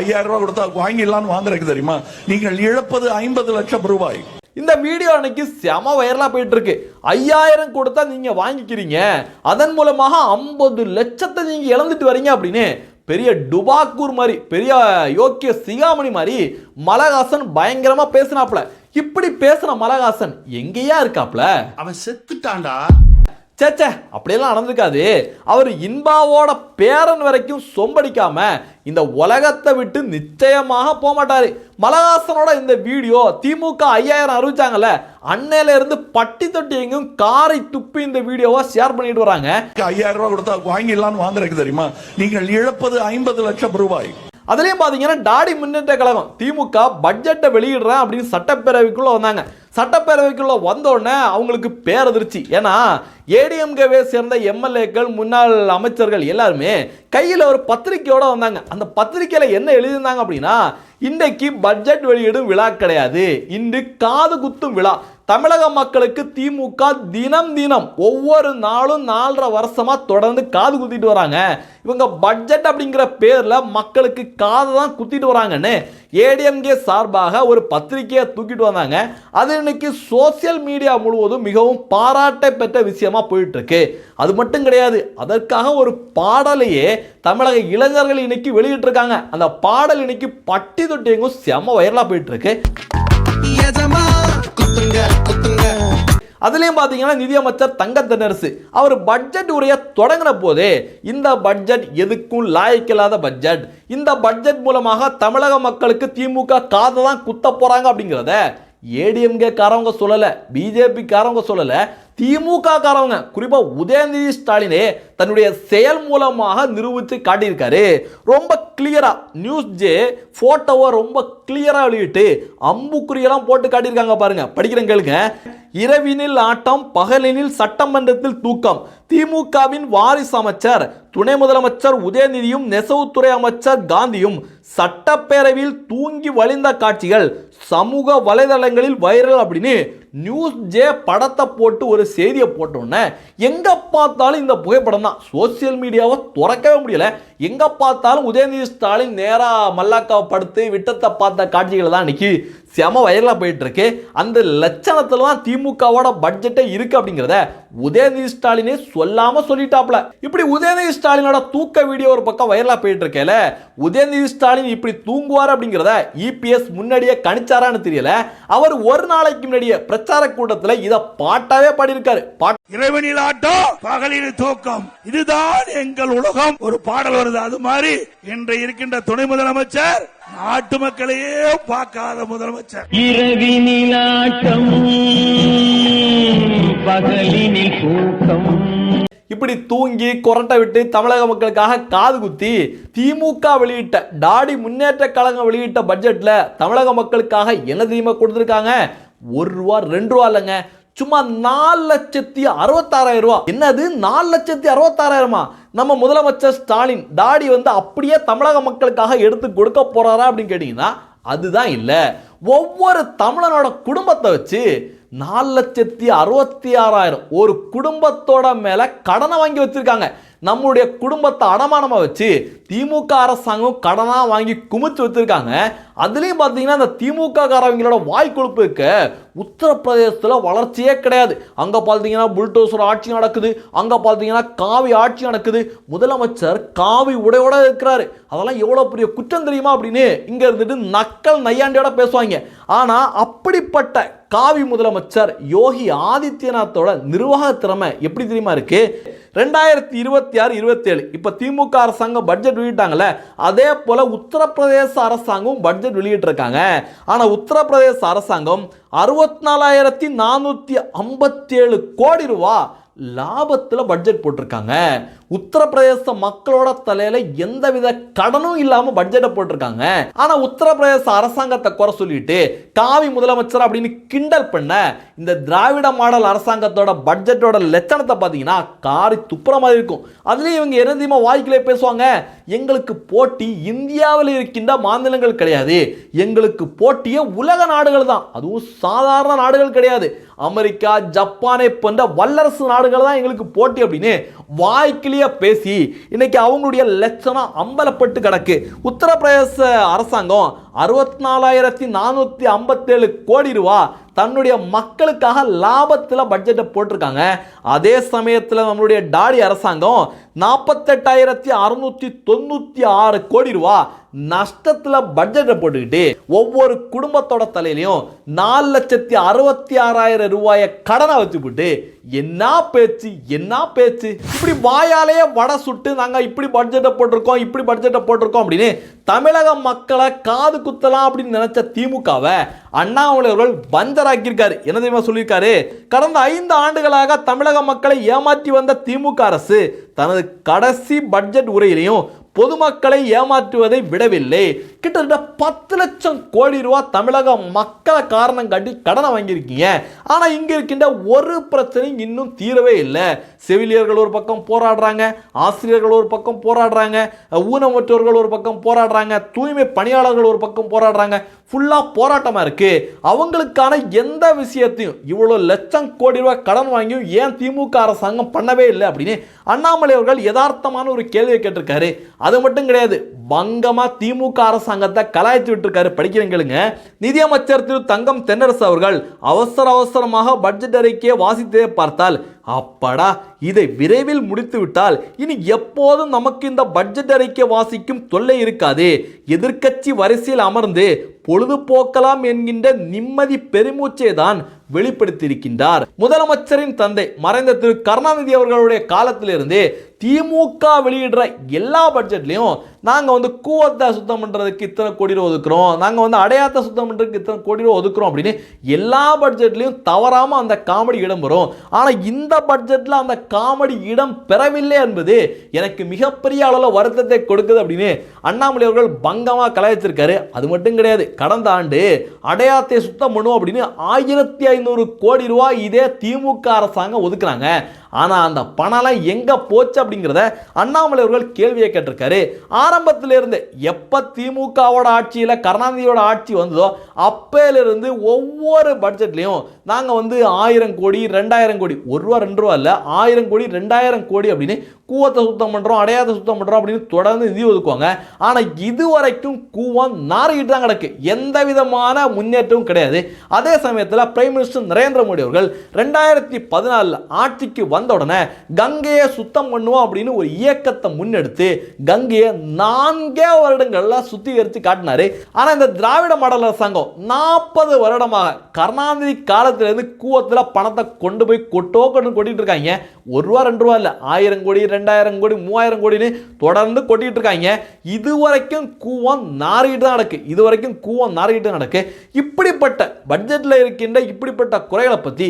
ஐயாயிரம் ரூபாய் கொடுத்தா வாங்கிடலாம்னு வாங்குறதுக்கு தெரியுமா? நீங்கள் இழப்பது ஐம்பது லட்சம் ரூபாய். இந்த வீடியோ அன்னைக்கு செம வைரலா போயிட்டு இருக்கு ஐயாயிரம் கொடுத்தா நீங்க வாங்கிக்கிறீங்க. அதன் மூலமாக ஐம்பது லட்சத்தை நீங்க இழந்துட்டு வரீங்க அப்படின்னு பெரிய டுபாக்கூர் மாதிரி பெரிய யோக்கிய சிகாமணி மாதிரி மலஹாசன் பயங்கரமா பேசினாப்ல இப்படி பேசுன மலஹாசன் எங்கேயா இருக்காப்ல அவன் செத்துட்டான்டா. சேச்சே அப்படியெல்லாம் நடந்திருக்காது. அவர் இன்பாவோட பேரன் வரைக்கும் சொம்படிக்காம இந்த உலகத்தை விட்டு நிச்சயமாக போக மாட்டார் மலகாசனோட இந்த வீடியோ திமுக ஐயாயிரம் அறிவிச்சாங்கல்ல அன்னையில இருந்து பட்டி தொட்டி எங்கும் காரை துப்பி இந்த வீடியோவை ஷேர் பண்ணிட்டு வராங்க. ஐயாயிரம் ரூபாய் கொடுத்தா வாங்கிடலாம்னு வாங்குறதுக்கு தெரியுமா? நீங்கள் இழப்பது ஐம்பது லட்சம் ரூபாய். அதுலேயும் பார்த்தீங்கன்னா டாடி முன்னேற்ற கழகம் திமுக பட்ஜெட்டை வெளியிடுறேன் அப்படின்னு சட்டப்பேரவைக்குள்ளே வந்தாங்க. சட்டப்பேரவைக்குள்ளே வந்தோடனே அவங்களுக்கு பேரதிர்ச்சி. ஏன்னா ஏடிஎம்கேவை சேர்ந்த எம்எல்ஏக்கள் முன்னாள் அமைச்சர்கள் எல்லாருமே கையில் ஒரு பத்திரிக்கையோடு வந்தாங்க. அந்த பத்திரிக்கையில் என்ன எழுதியிருந்தாங்க அப்படின்னா இன்றைக்கு பட்ஜெட் வெளியிடும் விழா கிடையாது. இன்று காது குத்தும் விழா. தமிழக மக்களுக்கு திமுக தினம் தினம் ஒவ்வொரு நாளும் நாலரை வருஷமா தொடர்ந்து காது குத்திட்டு வராங்க. இவங்க பட்ஜெட் அப்படிங்கிற பேர்ல மக்களுக்கு காதை தான் குத்திட்டு வராங்கன்னு ஏடிஎம்கே சார்பாக ஒரு பத்திரிகையை தூக்கிட்டு வந்தாங்க. அது இன்னைக்கு சோசியல் மீடியா முழுவதும் மிகவும் பாராட்டை பெற்ற விஷயமா போயிட்டு இருக்கு அது மட்டும் கிடையாது அதற்காக ஒரு பாடலையே தமிழக இளைஞர்கள் இன்னைக்கு வெளியிட்டிருக்காங்க. அந்த பாடல் இன்னைக்கு பட்டி தொட்டி எங்கும் செம வைரலா போயிட்டு இருக்கு குத்துங்க குத்துங்க. அதுலேயும் பார்த்தீங்கன்னா நிதியமைச்சர் தங்க தென்னரசு அவர் பட்ஜெட் உரையை தொடங்கின போதே இந்த பட்ஜெட் எதுக்கும் லாய்க்கில்லாத பட்ஜெட் இந்த பட்ஜெட் மூலமாக தமிழக மக்களுக்கு திமுக காதை தான் குத்த போகிறாங்க அப்படிங்கிறத ஏடிஎம்கே காரவங்க சொல்லலை பிஜேபி காரவங்க சொல்லலை திமுக காரவங்க குறிப்பாக உதயநிதி ஸ்டாலினே தன்னுடைய செயல் மூலமாக நிரூபித்து காட்டியிருக்காரு. ரொம்ப கிளியரா நியூஸ் ஜே போட்டோவை ரொம்ப கிளியரா வெளியிட்டு அம்புக்குறியெல்லாம் போட்டு காட்டியிருக்காங்க பாருங்க. படிக்கிறேன் கேளுங்க. இரவினில் ஆட்டம் பகலினில் சட்டமன்றத்தில் தூக்கம். திமுகவின் வாரிசு அமைச்சர் துணை முதலமைச்சர் உதயநிதியும் நெசவுத்துறை அமைச்சர் காந்தியும் சட்டப்பேரவையில் தூங்கி வழிந்த காட்சிகள் சமூக வலைதளங்களில் வைரல் அப்படின்னு நியூஸ் ஜே படத்தை போட்டு ஒரு செய்தியை போட்டோன்னே எங்கே பார்த்தாலும் இந்த புகைப்படம் தான். சோசியல் மீடியாவை திறக்கவே முடியல. எங்கே பார்த்தாலும் உதயநிதி ஸ்டாலின் நேராக மல்லாக்காவை படுத்து விட்டத்தை பார்த்த காட்சிகளை தான் இன்னைக்கு. செம வைரலாக போயிட்டுருக்கு. அந்த லட்சணத்துல தான் திமுகவோட பட்ஜெட்டே இருக்குது அப்படிங்கிறத உதயநிதி ஸ்டாலினே சொல்லாமல் சொல்லிட்டாப்ல இப்படி உதயநிதி ஸ்டாலினோட தூக்க வீடியோ ஒரு பக்கம் வைரலாக போயிட்டுருக்கேல உதயநிதி ஸ்டாலின் இப்படி தூங்குவார் அப்படிங்கிறத இபிஎஸ் முன்னாடியே கணிச்சாரான்னு தெரியல. அவர் ஒரு நாளைக்கு முன்னாடியே பிரச்சார கூட்டத்தில் இதை பாட்டாவே பாடியிருக்காரு. பாட்டு இரவனில் ஆட்டம் பகலில் தூக்கம். இதுதான் எங்கள் உலகம். ஒரு பாடல் வருது. அது மாதிரி இன்று இருக்கின்ற துணை முதலமைச்சர் நாட்டு மக்களையே பார்க்காத முதலமைச்சர். இரவினிலாட்டம் பகலினில் தூக்கம். இப்படி தூங்கி கொரட்டை விட்டு தமிழக மக்களுக்காக காது குத்தி திமுக வெளியிட்ட டாடி முன்னேற்ற கழகம் வெளியிட்ட பட்ஜெட்ல தமிழக மக்களுக்காக என்ன தெரியுமா கொடுத்துருக்காங்க? ஒரு ரூபா ரெண்டு ரூபா இல்லைங்க. சும்மா நாலு லட்சத்தி அறுபத்தாறாயிரம் ரூபா. என்னது? நாலு லட்சத்தி அறுபத்தாறாயிரமா? நம்ம முதலமைச்சர் ஸ்டாலின் தாடி வந்து அப்படியே தமிழக மக்களுக்காக எடுத்து கொடுக்க போறாரா அப்படின்னு கேட்டீங்கன்னா அதுதான் இல்லை. ஒவ்வொரு தமிழனோட குடும்பத்தை வச்சு நாலு லட்சத்தி அறுபத்தி ஆறாயிரம் ஒரு குடும்பத்தோட மேல கடனை வாங்கி வச்சிருக்காங்க. நம்மளுடைய குடும்பத்தை அடமானமாக வச்சு திமுக அரசாங்கம் கடனாக வாங்கி குமிச்சு வச்சிருக்காங்க. அதுலேயும் பார்த்தீங்கன்னா அந்த திமுக காரவங்களோட வாய் கொழுப்பு இருக்க உத்தரப்பிரதேசத்துல வளர்ச்சியே கிடையாது. அங்கே பார்த்தீங்கன்னா புல்டோசர் ஆட்சி நடக்குது. அங்கே பார்த்தீங்கன்னா காவி ஆட்சி நடக்குது. முதலமைச்சர் காவி உடையோட இருக்கிறாரு. அதெல்லாம் எவ்வளோ பெரிய குற்றம் தெரியுமா அப்படின்னு இங்கே இருந்துட்டு நக்கல் நையாண்டியோட பேசுவாங்க. ஆனால் அப்படிப்பட்ட காவி முதலமைச்சர் யோகி ஆதித்யநாத்தோட நிர்வாக திறமை எப்படி தெரியுமா இருக்குது ரெண்டாயிரத்தி இருபத்தி ஆறு இருபத்தேழு இப்போ திமுக அரசாங்கம் பட்ஜெட் வெளியிட்டாங்கல்ல அதே போல் உத்தரப்பிரதேச அரசாங்கம் பட்ஜெட் வெளியிட்டிருக்காங்க. ஆனால் உத்தரப்பிரதேச அரசாங்கம் அறுபத்தி நாலாயிரத்தி நானூற்றி ஐம்பத்தேழு கோடி ரூபா லாபத்தில் பட்ஜெட் போட்டிருக்காங்க. உத்தரப்பிரதேச மக்களோட தலையில எந்தவித கடனும் இல்லாம பட்ஜெட்டை போட்டிருக்காங்க. ஆனா உத்தரப்பிரதேச அரசாங்கத்தை குறை சொல்லிட்டு காவி முதலமைச்சர் அப்படின்னு கிண்டல் பண்ண இந்த திராவிட மாடல் அரசாங்கத்தோட பட்ஜெட்டோட லட்சணத்தை பார்த்தீங்கன்னா காரி துப்புற மாதிரி இருக்கும். அதுலயும் இவங்க எருந்தியமா வாய்க்கிலே பேசுவாங்க. எங்களுக்கு போட்டி இந்தியாவில் இருக்கின்ற மாநிலங்கள் கிடையாது. எங்களுக்கு போட்டியே உலக நாடுகள் தான். அதுவும் சாதாரண நாடுகள் கிடையாது. அமெரிக்கா ஜப்பானை போன்ற வல்லரசு நாடுகள் தான் எங்களுக்கு போட்டி அப்படின்னு வாய்க்கிலேயே பேசி இன்னைக்கு அவங்களுடைய லட்சணம் அம்பலப்பட்டு கிடக்கு. உத்தரப்பிரதேச அரசாங்கம் அறுபத்தி நாலாயிரத்தி நானூற்றி ஐம்பத்தேழு கோடி ரூபா தன்னுடைய மக்களுக்காக லாபத்தில் பட்ஜெட்டை போட்டிருக்காங்க. அதே சமயத்தில் நம்மளுடைய டாடி அரசாங்கம் நாற்பத்தெட்டாயிரத்தி அறுநூற்றி தொண்ணூற்றி ஆறு கோடி ரூபா நஷ்டத்தில் பட்ஜெட்டை போட்டுக்கிட்டு ஒவ்வொரு குடும்பத்தோட தலையிலையும் நாலு லட்சத்தி அறுபத்தி ஆறாயிரம் ரூபாயை கடனை வச்சு போட்டு என்ன பேச்சு? என்ன பேச்சு? இப்படி வாயாலேயே வடை சுட்டு நாங்கள் இப்படி பட்ஜெட்டை போட்டிருக்கோம் இப்படி பட்ஜெட்டை போட்டிருக்கோம் அப்படின்னு தமிழக மக்களை காது குத்தலாம் அப்படின்னு நினைச்ச திமுகவை அண்ணாமலை அவர்கள் பஞ்சராக்கியிருக்காரு. என்ன தெரியுமா சொல்லியிருக்காரு? கடந்த ஐந்து ஆண்டுகளாக தமிழக மக்களை ஏமாற்றி வந்த திமுக அரசு தனது கடைசி பட்ஜெட் உரையிலையும் பொதுமக்களை ஏமாற்றுவதை விடவில்லை. கிட்டத்தட்ட பத்து லட்சம் கோடி ரூபா தமிழக மக்களை காரணம் காட்டி கடனை வாங்கியிருக்கீங்க. ஆனால் இங்கே இருக்கின்ற ஒரு பிரச்சனையும் இன்னும் தீரவே இல்லை. செவிலியர்கள் ஒரு பக்கம் போராடுறாங்க ஆசிரியர்கள் ஒரு பக்கம் போராடுறாங்க ஊனமுற்றோர்கள் ஒரு பக்கம் போராடுறாங்க தூய்மை பணியாளர்கள் ஒரு பக்கம் போராடுறாங்க. ஃபுல்லாக போராட்டமாக இருக்குது அவங்களுக்கான எந்த விஷயத்தையும் இவ்வளோ லட்சம் கோடி ரூபாய் கடன் வாங்கியும் ஏன் திமுக அரசாங்கம் பண்ணவே இல்லை அப்படின்னு அண்ணாமலை அவர்கள் யதார்த்தமான ஒரு கேள்வியை கேட்டிருக்காரு. அது மட்டும் கிடையாது பங்கமாக திமுக அரசாங்கத்தை கலாய்த்து விட்டுருக்காரு. படிக்கிறவங்களுங்க நிதியமைச்சர் திரு தங்கம் தென்னரசு அவர்கள் அவசர அவசரமாக பட்ஜெட் அறிக்கையை வாசித்தே பார்த்தால் அப்படா இதை விரைவில் முடித்து விட்டால் இனி எப்போதும் நமக்கு இந்த பட்ஜெட் அறிக்கை வாசிக்கும் தொல்லை இருக்காது. எதிர்க்கட்சி வரிசையில் அமர்ந்து பொழுதுபோக்கலாம் என்கின்ற நிம்மதி பெருமூச்சே தான் வெளிப்படுத்தியிருக்கின்றார். முதலமைச்சரின் தந்தை மறைந்த திரு கருணாநிதி அவர்களுடைய காலத்திலிருந்து திமுக வெளியிடுற எல்லா பட்ஜெட்லையும் நாங்கள் வந்து கூவத்தை சுத்தம் பண்ணுறதுக்கு இத்தனை கோடி ரூபா ஒதுக்குறோம். நாங்கள் வந்து அடையாத்தை சுத்தம் பண்ணுறதுக்கு இத்தனை கோடி ரூபா ஒதுக்குறோம் அப்படின்னு எல்லா பட்ஜெட்லையும் தவறாமல் அந்த காமெடி இடம் வரும் ஆனால் இந்த பட்ஜெட்டில் அந்த காமெடி இடம் பெறவில்லை என்பது எனக்கு மிகப்பெரிய அளவில் வருத்தத்தை கொடுக்குது அப்படின்னு அண்ணாமலை அவர்கள் பங்கமாக கலாய்ச்சிருக்காரு. அது மட்டும் கிடையாது கடந்த ஆண்டு அடையாத்தை சுத்தம் பண்ணுவோம் அப்படின்னு ஆயிரத்தி ஐநூறு கோடி ரூபாய் இதே திமுக அரசாங்கம் ஒதுக்குறாங்க. ஆனால் அந்த பணம்லாம் எங்கே போச்சு அப்படிங்கிறத அண்ணாமலை அவர்கள் கேள்வியை கேட்டிருக்காரு. ஆரம்பத்திலிருந்து எப்போ திமுகவோட ஆட்சியில் கருணாநிதியோட ஆட்சி வந்ததோ அப்போலேருந்து ஒவ்வொரு பட்ஜெட்லேயும் நாங்கள் வந்து ஆயிரம் கோடி ரெண்டாயிரம் கோடி ஒரு ரூபா ரெண்டு ரூபா இல்லை ஆயிரம் கோடி ரெண்டாயிரம் கோடி அப்படின்னு கூவத்தை சுத்தம் பண்ணுறோம் அடையாத சுத்தம் பண்ணுறோம் அப்படின்னு தொடர்ந்து நிதி ஒதுக்குவாங்க. ஆனால் இது வரைக்கும் கூவம் நாறிக்கிட்டு தான் கிடக்கு. எந்த விதமான முன்னேற்றமும் கிடையாது. அதே சமயத்தில் பிரைம் மினிஸ்டர் நரேந்திர மோடி அவர்கள் ரெண்டாயிரத்தி பதினாலில் ஆட்சிக்கு வந்த உடனே கங்கையை சுத்தம் பண்ணுவோம் அப்படின்னு ஒரு இயக்கத்தை முன்னெடுத்து கங்கையை நான்கே வருடங்களில் சுத்திகரித்து காட்டினாரு. ஆனால் இந்த திராவிட மாடல் அரசாங்கம் நாற்பது வருடமாக கருணாநிதி காலத்திலேருந்து கூவத்தில் பணத்தை கொண்டு போய் கொட்டோ கொண்டு கொட்டிட்டு இருக்காங்க. ஒரு ரூபா ரெண்டு ரூபா இல்லை ஆயிரம் கோடி ரெண்டாயிரம் கோடி மூவாயிரம் கோடின்னு தொடர்ந்து கொட்டிட்டு இருக்காங்க. இது வரைக்கும் கூவம் நாறிட்டு தான் நடக்கு. இது வரைக்கும் கூவம் நாறிட்டு தான் நடக்கு. இப்படிப்பட்ட பட்ஜெட்டில் இருக்கின்ற இப்படிப்பட்ட குறைகளை பற்றி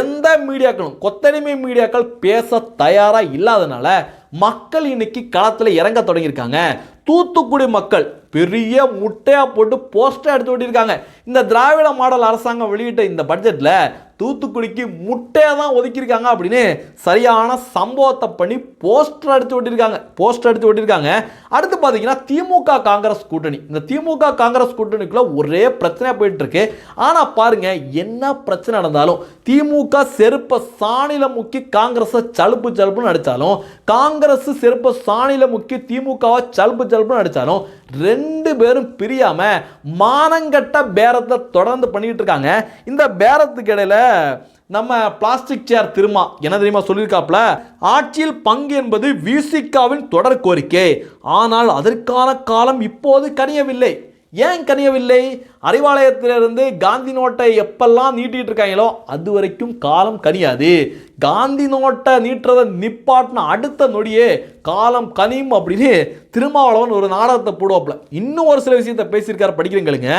எந்த மீடியாக்களும் கொத்தடிமை மீடியாக்கள் பேச தயாராக இல்லாதனால மக்கள் இன்னைக்கு களத்தில் இறங்க தொடங்கியிருக்காங்க. தூத்துக்குடி மக்கள் பெரிய முட்டையாக போட்டு போஸ்டர் எடுத்து விட்டிருக்காங்க இந்த திராவிட மாடல் அரசாங்கம் வெளியிட்ட இந்த பட்ஜெட்டில் தூத்துக்குடிக்கு முட்டையை தான் ஒதுக்கியிருக்காங்க அப்படின்னு சரியான சம்பவத்தை பண்ணி போஸ்டர் அடித்து ஓட்டியிருக்காங்க போஸ்டர் அடித்து ஓட்டியிருக்காங்க அடுத்து பார்த்தீங்கன்னா திமுக காங்கிரஸ் கூட்டணி. இந்த திமுக காங்கிரஸ் கூட்டணிக்குள்ள ஒரே பிரச்சனையாக போயிட்டுருக்கு. ஆனால் பாருங்கள் என்ன பிரச்சனை நடந்தாலும் திமுக செருப்பை சாணியில் முக்கி காங்கிரஸை சலுப்பு சலுப்புன்னு அடித்தாலும் காங்கிரஸ் செருப்பை சாணியில் முக்கி திமுகவை சலுப்பு சலுப்புன்னு அடித்தாலும் ரெண்டு பேரும் பிரியாமல் மானங்கட்ட பேரத்தை தொடர்ந்து பண்ணிக்கிட்டு இருக்காங்க. இந்த பேரத்துக்கு இடையில நம்ம பிளாஸ்டிக் சேர் திருமா என்ன தெரியுமா சொல்லியிருக்காப்புல? ஆட்சியில் பங்கு என்பது விசிகாவின் தொடர் கோரிக்கை. ஆனால் அதற்கான காலம் இப்போது கனியவில்லை. ஏன் கனியவில்லை? அறிவாலயத்திலிருந்து காந்தி நோட்டை எப்பெல்லாம் நீட்டிட்டு இருக்காங்களோ அது வரைக்கும் காலம் கனியாது. காந்தி நோட்டை நீட்டுறதை நிப்பாட்டின அடுத்த நொடியே காலம் கனியும் அப்படின்னு திருமாவளவன் ஒரு நாடகத்தை போடுவாப்புல. இன்னும் ஒரு சில விஷயத்தை பேசியிருக்காரு படிக்கிறீங்களுங்க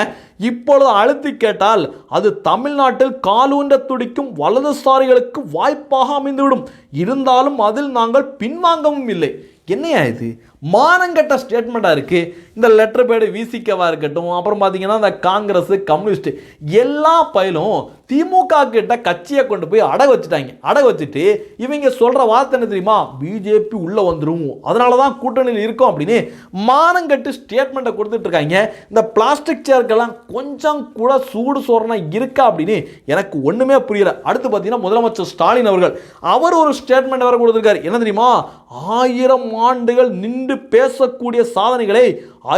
இப்பொழுது அழுத்தி கேட்டால் அது தமிழ்நாட்டில் காலூன்ற துடிக்கும் வலதுசாரிகளுக்கு வாய்ப்பாக அமைந்துவிடும். இருந்தாலும் அதில் நாங்கள் பின்வாங்கவும் இல்லை என்னையா இது? மானங்கட்ட ஸ்டேட்மெண்ட்டாக இருக்குது இந்த லெட்டர் பேடு விசிக்கவா இருக்கட்டும் அப்புறம் பார்த்தீங்கன்னா இந்த காங்கிரஸ் கம்யூனிஸ்ட் எல்லா பயிலும் திமுக கிட்ட கட்சியை கொண்டு போய் அடகு வச்சுட்டாங்க. அடகு வச்சுட்டு இவங்க சொல்கிற வார்த்தை என்ன தெரியுமா? பிஜேபி உள்ளே வந்துடும் அதனால தான் கூட்டணியில் இருக்கும் அப்படின்னு மானங்கட்டு ஸ்டேட்மெண்ட்டை கொடுத்துட்டு இருக்காங்க. இந்த பிளாஸ்டிக் சேருக்கெல்லாம் கொஞ்சம் கூட சூடு சோறனா இருக்கா அப்படின்னு எனக்கு ஒன்றுமே புரியல. அடுத்து பார்த்தீங்கன்னா முதலமைச்சர் ஸ்டாலின் அவர்கள். அவர் ஒரு ஸ்டேட்மெண்ட் வர கொடுத்துருக்காரு. என்ன தெரியுமா? ஆயிரம் ஆண்டுகள் நின்று பேசக்கூடிய சாதனைகளை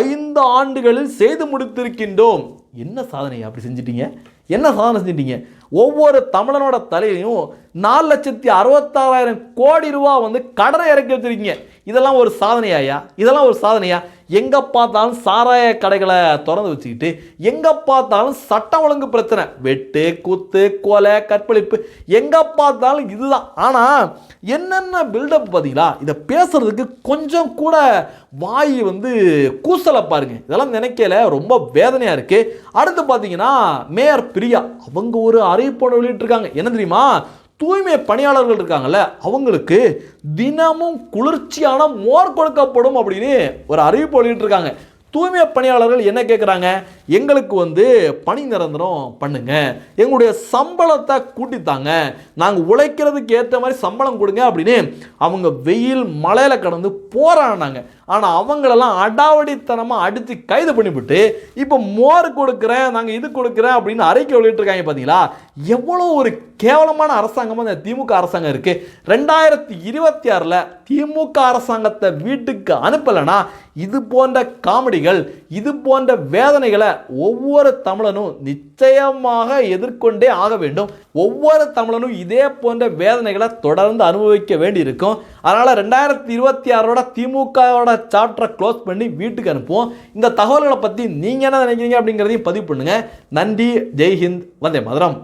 ஐந்து ஆண்டுகளில் செய்து முடித்திருக்கின்றோம். என்ன சாதனை அப்படி செஞ்சிட்டீங்க? என்ன சாதனை செஞ்சிட்டீங்க ஒவ்வொரு தமிழனோட தலையிலையும் நாலு லட்சத்தி அறுபத்தாறாயிரம் கோடி ரூபா வந்து கடனை இறக்கி வச்சிருக்கீங்க. இதெல்லாம் ஒரு சாதனையாயா இதெல்லாம் ஒரு சாதனையா? எங்கே பார்த்தாலும் சாராய கடைகளை திறந்து வச்சுக்கிட்டு எங்கே பார்த்தாலும் சட்டம் ஒழுங்கு பிரச்சனை. வெட்டு குத்து கொலை கற்பழிப்பு. எங்கே பார்த்தாலும் இதுதான். ஆனால் என்னென்ன பில்டப் பார்த்தீங்களா? இதை பேசுறதுக்கு கொஞ்சம் கூட வாய் வந்து கூசலை பாருங்க. இதெல்லாம் நினைக்கல ரொம்ப வேதனையாக இருக்குது அடுத்து பார்த்தீங்கன்னா மேயர் பிரியா. அவங்க ஒரு அறிவிப்போடு வெளியிட்டிருக்காங்க. என்ன தெரியுமா? தூய்மை பணியாளர்கள் இருக்காங்கல்ல அவங்களுக்கு தினமும் குளிர்ச்சியான மோர் கொடுக்கப்படும் அப்படின்னு ஒரு அறிவிப்பு வெளியிட்டிருக்காங்க. தூய்மை பணியாளர்கள் என்ன கேட்குறாங்க எங்களுக்கு வந்து பணி நிரந்தரம் பண்ணுங்க. எங்களுடைய சம்பளத்தை கூட்டித்தாங்க. நாங்கள் உழைக்கிறதுக்கு ஏற்ற மாதிரி சம்பளம் கொடுங்க அப்படின்னு அவங்க வெயில் மழையில் கடந்து போராடினாங்க. ஆனால் அவங்களெல்லாம் அடாவடித்தனமாக அடித்து கைது பண்ணிவிட்டு இப்போ மோர் கொடுக்குறேன் நாங்கள் இது கொடுக்குறேன் அப்படின்னு அறிக்கை வெளியிட்டிருக்காங்க பார்த்தீங்களா எவ்வளோ ஒரு கேவலமான அரசாங்கமாக இந்த திமுக அரசாங்கம் இருக்குது ரெண்டாயிரத்தி இருபத்தி ஆறில் திமுக அரசாங்கத்தை வீட்டுக்கு அனுப்பலைன்னா இது போன்ற காமெடிகள் இது போன்ற வேதனைகளை ஒவ்வொரு தமிழனும் நிச்சயமாக எதிர்கொண்டே ஆக வேண்டும். ஒவ்வொரு தமிழனும் இதே போன்ற வேதனைகளை தொடர்ந்து அனுபவிக்க வேண்டியிருக்கும். அதனால் ரெண்டாயிரத்தி இருபத்தி ஆறோட திமுகவோட சாப்டரை க்ளோஸ் பண்ணி வீட்டுக்கு அனுப்புவோம். இந்த தகவல்களை பற்றி நீங்கள் என்ன நினைக்கிறீங்க அப்படிங்கிறதையும் பதிவு பண்ணுங்கள் நன்றி ஜெய்ஹிந்த் வந்தே மதுரம்.